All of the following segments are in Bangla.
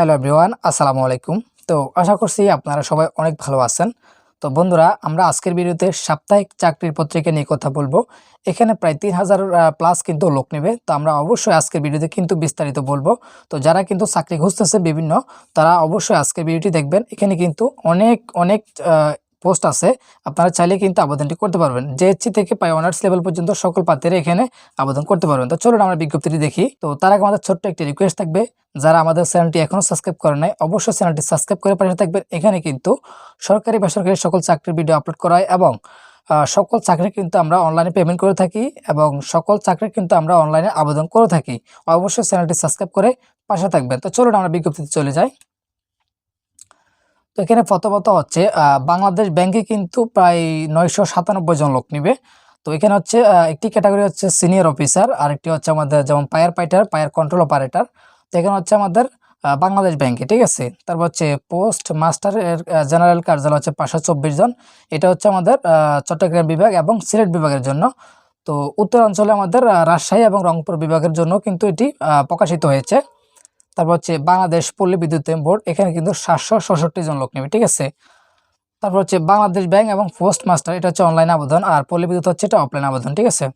হ্যালো এভরিওয়ান, আসসালামু আলাইকুম। তো আশা করছি আপনারা সবাই অনেক ভালো আছেন। তো বন্ধুরা, আমরা আজকের ভিডিওতে সাপ্তাহিক চাকরির পত্রিকা নিয়ে কথা বলব। এখানে প্রায় তিন হাজার প্লাস কিন্তু লোক নেবে। তো আমরা অবশ্যই আজকের ভিডিওতে কিন্তু বিস্তারিত বলব। তো যারা কিন্তু চাকরি খুঁজতেছে বিভিন্ন, তারা অবশ্যই আজকের ভিডিওটি দেখবেন। এখানে কিন্তু অনেক অনেক পোস্ট আছে, আপনারা চাইলে কিন্তু আবেদনটি করতে পারবেন। জেএসসি থেকে প্রায় অনার্স লেভেল পর্যন্ত সকল প্রার্থীরা এখানে আবেদন করতে পারবেন। তো চলুন আমরা বিজ্ঞপ্তিটি দেখি। তো তার আগে আমাদের ছোট্ট একটি রিকোয়েস্ট থাকবে, যারা আমাদের চ্যানেলটি এখনও সাবস্ক্রাইব করে নাই, অবশ্যই চ্যানেলটি সাবস্ক্রাইব করে পাশে থাকবেন। এখানে কিন্তু সরকারি বেসরকারি সকল চাকরির ভিডিও আপলোড করা হয় এবং সকল চাকরি কিন্তু আমরা অনলাইনে পেমেন্ট করে থাকি এবং সকল চাকরি কিন্তু আমরা অনলাইনে আবেদন করে থাকি। অবশ্যই চ্যানেলটি সাবস্ক্রাইব করে পাশে থাকবেন। তো চলুন আমরা বিজ্ঞপ্তিতে চলে যাই। এখানে প্রথমত হচ্ছে বাংলাদেশ ব্যাংকে কিন্তু প্রায় নয়শো সাতানব্বই জন লোক নিবে। তো এখানে হচ্ছে একটি ক্যাটাগরি হচ্ছে সিনিয়র অফিসার আরেকটি হচ্ছে আমাদের যেমন পায়ার পাইটার পায়ার কন্ট্রোল অপারেটার তো এখানে হচ্ছে আমাদের বাংলাদেশ ব্যাংকে ঠিক আছে? তারপর হচ্ছে পোস্ট মাস্টার জেনারেল কার্যালয় হচ্ছে পাঁচশো চব্বিশ জন। এটা হচ্ছে আমাদের চট্টগ্রাম বিভাগ এবং সিলেট বিভাগের জন্য। তো উত্তরাঞ্চলে আমাদের রাজশাহী এবং রংপুর বিভাগের জন্য কিন্তু এটি প্রকাশিত হয়েছে। তারপর হচ্ছে বাংলাদেশ পল্লী বিদ্যুৎ বোর্ড, এখানে কিন্তু সাতশো ছষট্টি জন লোক নেবে, ঠিক আছে? তারপর হচ্ছে বাংলাদেশ ব্যাংক এবং পোস্ট মাস্টার এটা হচ্ছে অনলাইন আবেদন, আর পল্লী বিদ্যুৎ হচ্ছে এটা অফলাইন আবেদন, ঠিক আছে?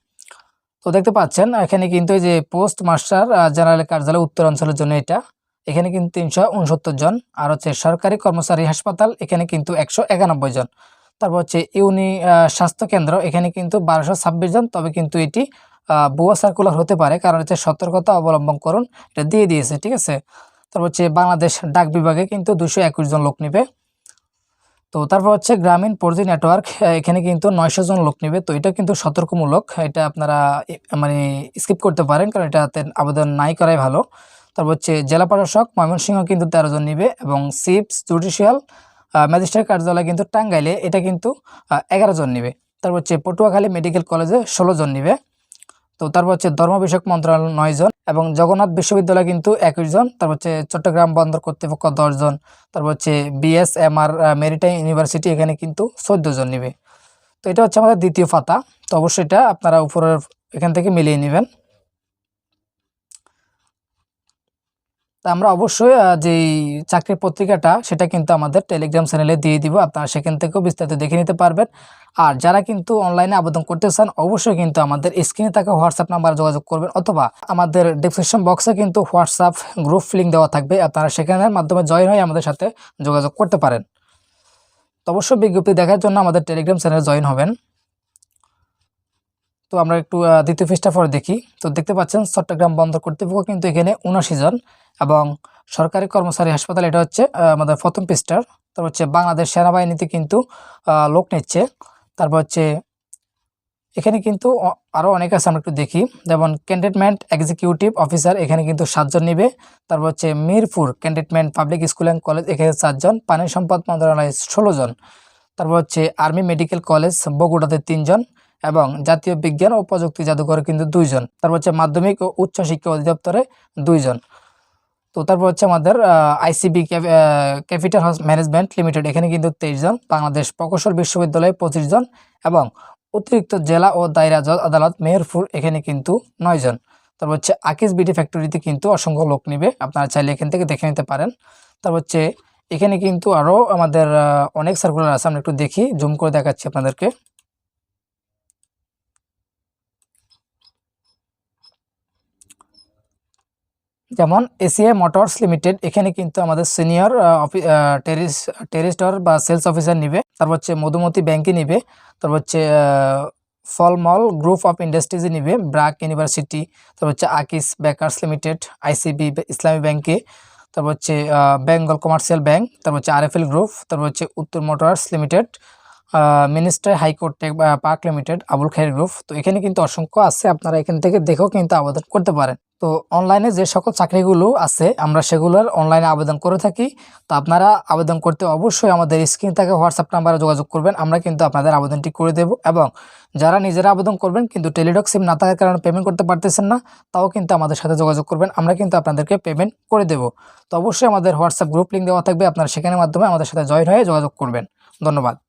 তো দেখতে পাচ্ছেন, এখানে কিন্তু এই যে পোস্ট মাস্টার জেনারেল কার্যালয় উত্তর অঞ্চলের জন্য এটা, এখানে কিন্তু তিনশো উনসত্তর জন, আর হচ্ছে সরকারি কর্মচারী হাসপাতাল, এখানে কিন্তু একশো একানব্বই জন। তারপর হচ্ছে ইউনি স্বাস্থ্য কেন্দ্র, এখানে কিন্তু বারোশো ছাব্বিশ জন, তবে কিন্তু এটি ভুয়া সার্কুলার হতে পারে। কারণ হচ্ছে সতর্কতা অবলম্বন করুন, এটা দিয়ে দিয়েছে, ঠিক আছে? তারপর হচ্ছে বাংলাদেশ ডাক বিভাগে কিন্তু দুশো একুশ জন লোক নেবে। তো তারপর হচ্ছে গ্রামীণ ফোরজি নেটওয়ার্ক এখানে কিন্তু নয়শো জন লোক নেবে। তো এটা কিন্তু সতর্কমূলক, এটা আপনারা মানে স্কিপ করতে পারেন, কারণ এটাতে আবেদন নাই করাই ভালো। তারপর হচ্ছে জেলা প্রশাসক ময়মনসিংহ কিন্তু তেরো জন নিবে এবং সিপস, জুডিশিয়াল ম্যাজিস্ট্রেট কার্যালয় কিন্তু টাঙ্গাইলে এটা কিন্তু এগারো জন নিবে। তারপর হচ্ছে পটুয়াখালী মেডিকেল কলেজে ষোলো জন নিবে। তো তারপর হচ্ছে ধর্ম বিষয়ক মন্ত্রণালয় নয় জন এবং জগন্নাথ বিশ্ববিদ্যালয় কিন্তু একুশ জন। তারপর হচ্ছে চট্টগ্রাম বন্দর কর্তৃপক্ষ দশ জন। তারপর হচ্ছে বিএসএমআর মেরিটাইম ইউনিভার্সিটি এখানে কিন্তু চোদ্দ জন নিবে। তো এটা হচ্ছে আমাদের দ্বিতীয় ফাতা তো অবশ্যই এটা আপনারা উপরের এখান থেকে মিলিয়ে নেবেন। তা আমরা অবশ্যই যেই চাকরির পত্রিকাটা, সেটা কিন্তু আমাদের টেলিগ্রাম চ্যানেলে দিয়ে দিব। আপনারা সেখান থেকেও বিস্তারিত দেখে নিতে পারবেন। আর যারা কিন্তু অনলাইনে আবেদন করতে চান, অবশ্যই কিন্তু আমাদের স্ক্রিনে থাকা হোয়াটসঅ্যাপ নাম্বার যোগাযোগ করবেন, অথবা আমাদের ডিসক্রিপশন বক্সে কিন্তু হোয়াটসঅ্যাপ গ্রুপ লিঙ্ক দেওয়া থাকবে। আপনারা সেখানের মাধ্যমে জয়েন হয়ে আমাদের সাথে যোগাযোগ করতে পারেন। তো অবশ্যই বিজ্ঞপ্তি দেখার জন্য আমাদের টেলিগ্রাম চ্যানেলে জয়েন হবেন। তো আমরা একটু দ্বিতীয় পৃষ্ঠা পরে দেখি। তো দেখতে পাচ্ছেন, চট্টগ্রাম বন্দর কর্তৃপক্ষ কিন্তু এখানে উনআশি জন এবং সরকারি কর্মচারী হাসপাতাল, এটা হচ্ছে আমাদের প্রথম পৃষ্ঠার। তারপর হচ্ছে বাংলাদেশ সেনাবাহিনীতে কিন্তু লোক নিচ্ছে। তারপর হচ্ছে এখানে কিন্তু আরও অনেক আছে, আমরা একটু দেখি। যেমন ক্যান্টেনমেন্ট এক্সিকিউটিভ অফিসার এখানে কিন্তু সাতজন নিবে। তারপর হচ্ছে Mirpur cantonment public school and college এখানে চারজন। পানি সম্পদ মন্ত্রণালয়ে ষোলো জন। তারপর হচ্ছে আর্মি মেডিকেল কলেজ বগুড়াতে তিনজন। এবং জাতীয় বিজ্ঞান ও প্রযুক্তি জাদুঘরে কিন্তু দুইজন। তারপর হচ্ছে মাধ্যমিক ও উচ্চ শিক্ষা অধিদপ্তরে দুইজন। তো তারপর হচ্ছে আমাদের ICB capital house management limited, এখানে কিন্তু তেইশ জন, বাংলাদেশ প্রকৌশল বিশ্ববিদ্যালয়ে পঁচিশ জন এবং অতিরিক্ত জেলা ও দায়রা জজ আদালত মেহেরপুর, এখানে কিন্তু নয় জন। তারপর হচ্ছে আকিস বিডি ফ্যাক্টরিতে কিন্তু অসংখ্য লোক নেবে, আপনারা চাইলে এখান থেকে দেখে নিতে পারেন। তারপর হচ্ছে এখানে কিন্তু আরও আমাদের অনেক সার্কুলার আছে, আমরা একটু দেখি জুম করে দেখাচ্ছি আপনাদেরকে। যেমন এসিআই মোটরস লিমিটেড এখানে কিন্তু আমাদের সিনিয়র টেরিস টেরিস্টর বা সেলস অফিসার নিবে। তারপর হচ্ছে মধুমতি ব্যাংকে নিবে। তারপর হচ্ছে ফলমল গ্রুপ অফ ইন্ডাস্ট্রিজে নিবে, ব্রাক ইউনিভার্সিটি। তারপর হচ্ছে আকিস বেকার্স লিমিটেড, আইসিবি ইসলামী ব্যাংকে তারপর হচ্ছে বেঙ্গল কমার্শিয়াল ব্যাংক তারপর হচ্ছে আরএফএল গ্রুপ। তারপর হচ্ছে Uttara motors limited. Minister high court tech park limited Abul Khair group তো এখানে কিন্তু অসংখ্য আছে, আপনারা এখান থেকে দেখেও কিন্তু আবেদন করতে পারেন। তো অনলাইনে যে সকল চাকরিগুলো আছে, আমরা সেগুলোর অনলাইনে আবেদন করে থাকি। তো আপনারা আবেদন করতে অবশ্যই আমাদের স্ক্রিন থেকে হোয়াটসঅ্যাপ নাম্বারে যোগাযোগ করবেন, আমরা কিন্তু আপনাদের আবেদনটি করে দেব। এবং যারা নিজেরা আবেদন করবেন, কিন্তু টেলিডক সিম না থাকার কারণে পেমেন্ট করতে পারতেছেন না, তাও কিন্তু আমাদের সাথে যোগাযোগ করবেন, আমরা কিন্তু আপনাদেরকে পেমেন্ট করে দেব। তো অবশ্যই আমাদের হোয়াটসঅ্যাপ গ্রুপ লিঙ্ক দেওয়া থাকবে, আপনারা সেখানের মাধ্যমে আমাদের সাথে জয়েন হয়ে যোগাযোগ করবেন। ধন্যবাদ।